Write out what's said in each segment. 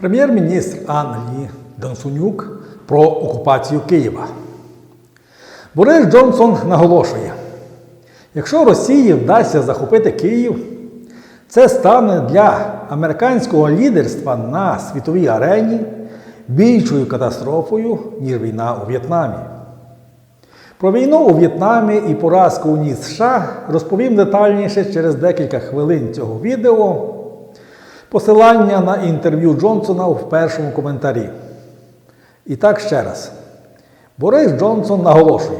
Прем'єр-міністр Англії Донсунюк про окупацію Києва. Борис Джонсон наголошує, якщо Росії вдасться захопити Київ, це стане для американського лідерства на світовій арені більшою катастрофою, ніж війна у В'єтнамі. Про війну у В'єтнамі і поразку у НІ США розповім детальніше через декілька хвилин цього відео. Посилання на інтерв'ю Джонсона в першому коментарі. І так ще раз. Борис Джонсон наголошує,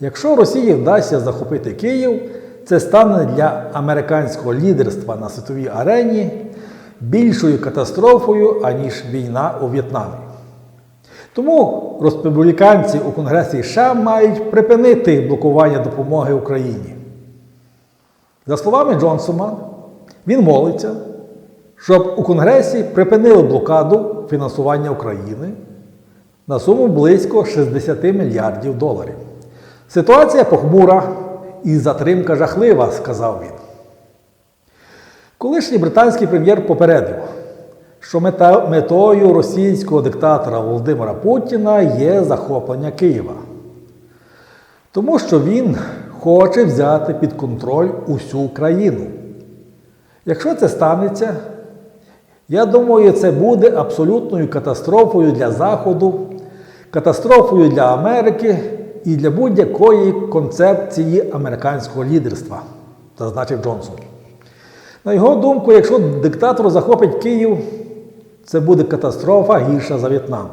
якщо Росії вдасться захопити Київ, це стане для американського лідерства на світовій арені більшою катастрофою, аніж війна у В'єтнамі. Тому республіканці у Конгресі США мають припинити блокування допомоги Україні. За словами Джонсона, він молиться, щоб у Конгресі припинили блокаду фінансування України на суму близько 60 мільярдів доларів. Ситуація похмура і затримка жахлива, сказав він. Колишній британський прем'єр попередив, що мета, метою російського диктатора Володимира Путіна є захоплення Києва. Тому що він хоче взяти під контроль усю країну. Якщо це станеться, я думаю, це буде абсолютною катастрофою для Заходу, катастрофою для Америки і для будь-якої концепції американського лідерства, зазначив Джонсон. На його думку, якщо диктатор захопить Київ, це буде катастрофа гірша за В'єтнам.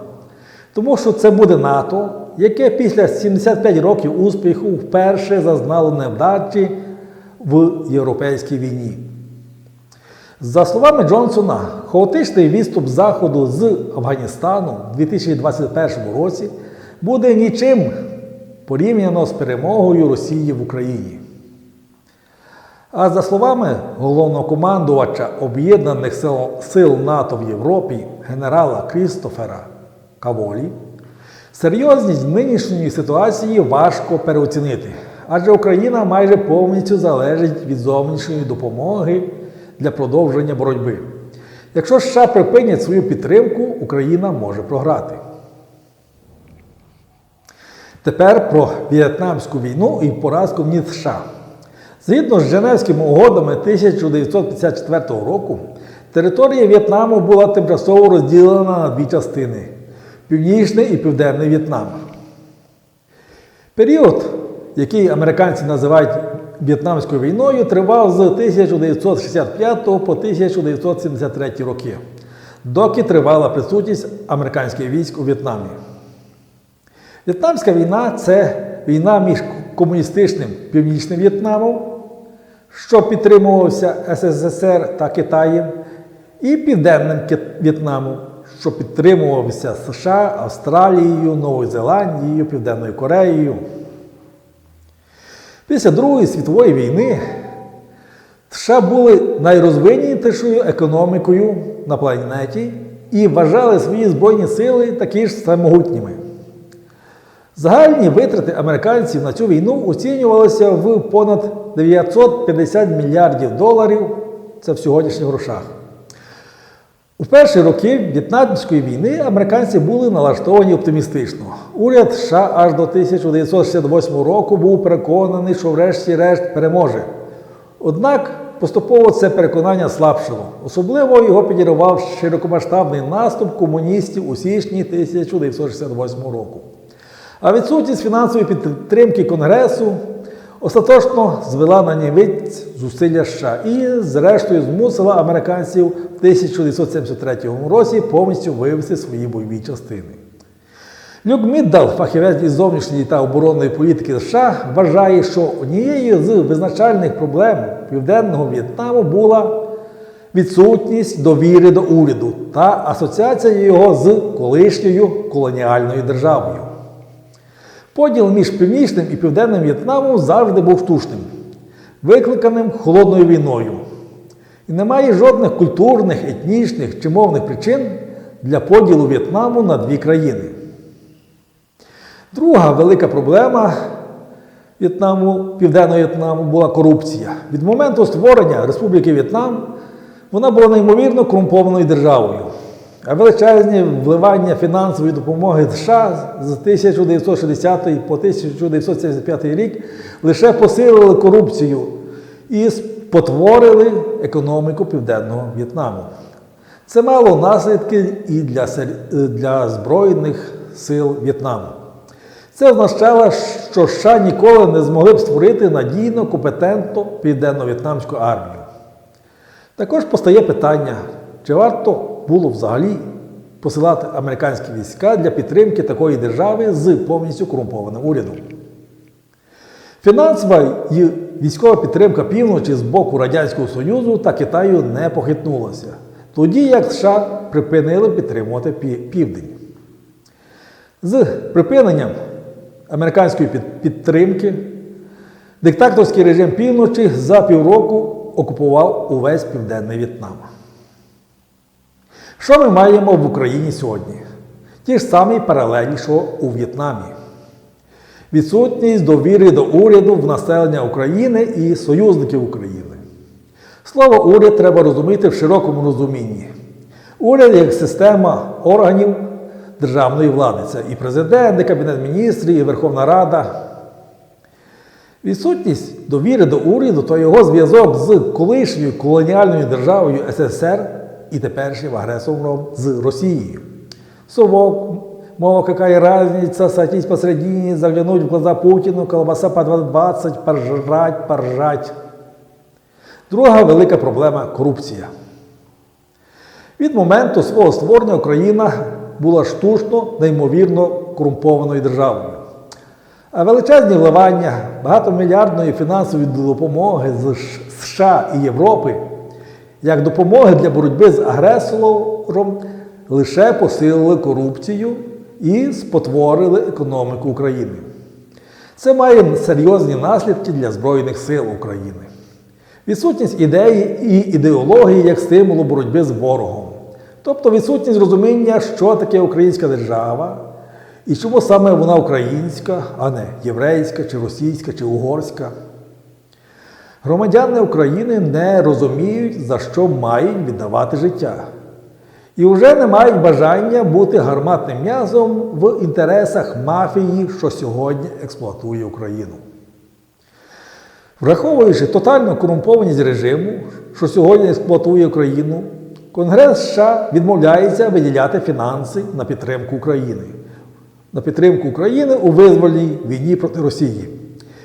Тому що це буде НАТО, яке після 75 років успіху вперше зазнало невдачі в європейській війні. За словами Джонсона, хаотичний відступ Заходу з Афганістану у 2021 році буде нічим порівняно з перемогою Росії в Україні. А за словами головного командувача Об'єднаних сил НАТО в Європі генерала Крістофера Каволі, серйозність нинішньої ситуації важко переоцінити, адже Україна майже повністю залежить від зовнішньої допомоги для продовження боротьби. Якщо США припинять свою підтримку, Україна може програти. Тепер про В'єтнамську війну і поразку в НІТ США. Згідно з Женевськими угодами 1954 року, територія В'єтнаму була тимчасово розділена на дві частини Північний і Південний В'єтнам. Період, який американці називають В'єтнамською війною, тривав з 1965 по 1973 роки, доки тривала присутність американських військ у В'єтнамі. В'єтнамська війна це війна між комуністичним Північним В'єтнамом, що підтримувався СССР та Китаєм, і Південним В'єтнамом, що підтримувався США, Австралією, Новою Зеландією, Південною Кореєю. Після Другої світової війни США були найрозвинутішою економікою на планеті і вважали свої збройні сили такі ж самогутніми. Загальні витрати американців на цю війну оцінювалися в понад 950 мільярдів доларів. Це в сьогоднішніх грошах. У перші роки В'єтнамської війни американці були налаштовані оптимістично. Уряд США аж до 1968 року був переконаний, що врешті-решт переможе. Однак поступово це переконання слабшало. Особливо його підірвав широкомасштабний наступ комуністів у січні 1968 року. А відсутність фінансової підтримки Конгресу остаточно звела на нівець зусилля США і, зрештою, змусила американців в 1973 році повністю вивести свої бойові частини. Люк Міддал, фахівець із зовнішньої та оборонної політики США, вважає, що однією з визначальних проблем Південного В'єтнаму була відсутність довіри до уряду та асоціація його з колишньою колоніальною державою. Поділ між Північним і Південним В'єтнамом завжди був штучним, викликаним холодною війною. І немає жодних культурних, етнічних чи мовних причин для поділу В'єтнаму на дві країни. Друга велика проблема В'єтнаму, Південного В'єтнаму була корупція. Від моменту створення Республіки В'єтнам вона була неймовірно корумпованою державою. А величезні вливання фінансової допомоги США з 1960 по 1975 рік лише посилили корупцію і спотворили економіку Південного В'єтнаму. Це мало наслідки і для, для Збройних сил В'єтнаму. Це означало, що США ніколи не змогли б створити надійно компетентну південно-в'єтнамську армію. Також постає питання, чи варто було взагалі посилати американські війська для підтримки такої держави з повністю корумпованим урядом. Фінансова і військова підтримка півночі з боку Радянського Союзу та Китаю не похитнулася, тоді як США припинили підтримувати південь. З припиненням американської підтримки диктаторський режим півночі за півроку окупував увесь південний В'єтнам. Що ми маємо в Україні сьогодні? Ті ж самі паралелі, що у В'єтнамі. Відсутність довіри до уряду в населення України і союзників України. Слово уряд треба розуміти в широкому розумінні. Уряд як система органів державної влади. Це і президент, і Кабінет міністрів, і Верховна Рада. Відсутність довіри до уряду то його зв'язок з колишньою колоніальною державою СССР і теперішнім агресором з Росією. Совок, мол, какая разница, сойтись посередине, заглянуть в глаза Путину, колбаса по 20, поржать, поржать. Друга велика проблема корупція. Від моменту свого створення Україна була штучно, неймовірно корумпованою державою. А величезні вливання багатомільярдної фінансової допомоги з США і Європи як допомоги для боротьби з агресором лише посилили корупцію і спотворили економіку України. Це має серйозні наслідки для Збройних сил України. Відсутність ідеї і ідеології як стимулу боротьби з ворогом. Тобто відсутність розуміння, що таке українська держава і чому саме вона українська, а не єврейська, чи російська, чи угорська. Громадяни України не розуміють, за що мають віддавати життя. І вже не мають бажання бути гарматним м'язом в інтересах мафії, що сьогодні експлуатує Україну. Враховуючи тотальну корумпованість режиму, що сьогодні експлуатує Україну, Конгрес США відмовляється виділяти фінанси на підтримку України. На підтримку України у визвольній війні проти Росії.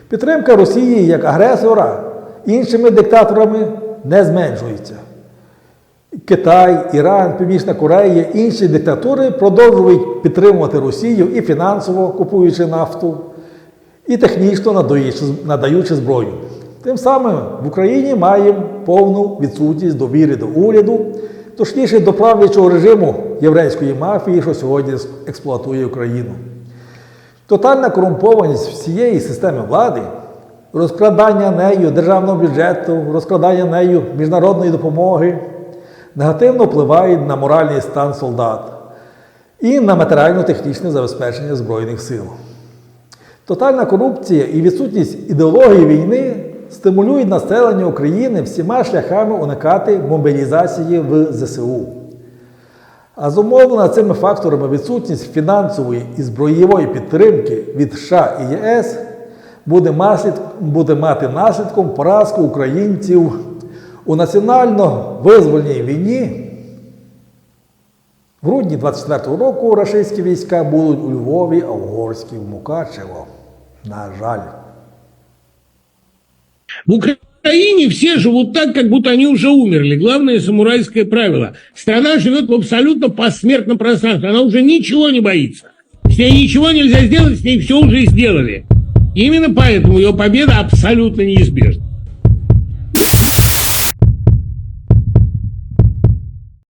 Підтримка Росії як агресора іншими диктаторами не зменшується. Китай, Іран, Північна Корея, інші диктатури продовжують підтримувати Росію і фінансово купуючи нафту, і технічно надаючи, зброю. Тим самим в Україні маємо повну відсутність довіри до уряду, точніше до правлячого режиму єврейської мафії, що сьогодні експлуатує Україну. Тотальна корумпованість всієї системи влади, розкрадання нею державного бюджету, розкрадання нею міжнародної допомоги негативно впливають на моральний стан солдат і на матеріально-технічне забезпечення Збройних сил. Тотальна корупція і відсутність ідеології війни стимулюють населення України всіма шляхами уникати мобілізації в ЗСУ. А зумовлена цими факторами відсутність фінансової і зброєвої підтримки від США і ЄС буде, наслід, буде мати наслідком поразку українців у національно-визвольній війні. В грудні 24-го року рашистські війська будуть у Львові, а угорські в Мукачево. На жаль. В Украине все живут так, как будто они уже умерли. Главное самурайское правило. Страна живет в абсолютно посмертном пространстве. Она уже ничего не боится. С ней ничего нельзя сделать, с ней все уже сделали. Именно поэтому ее победа абсолютно неизбежна.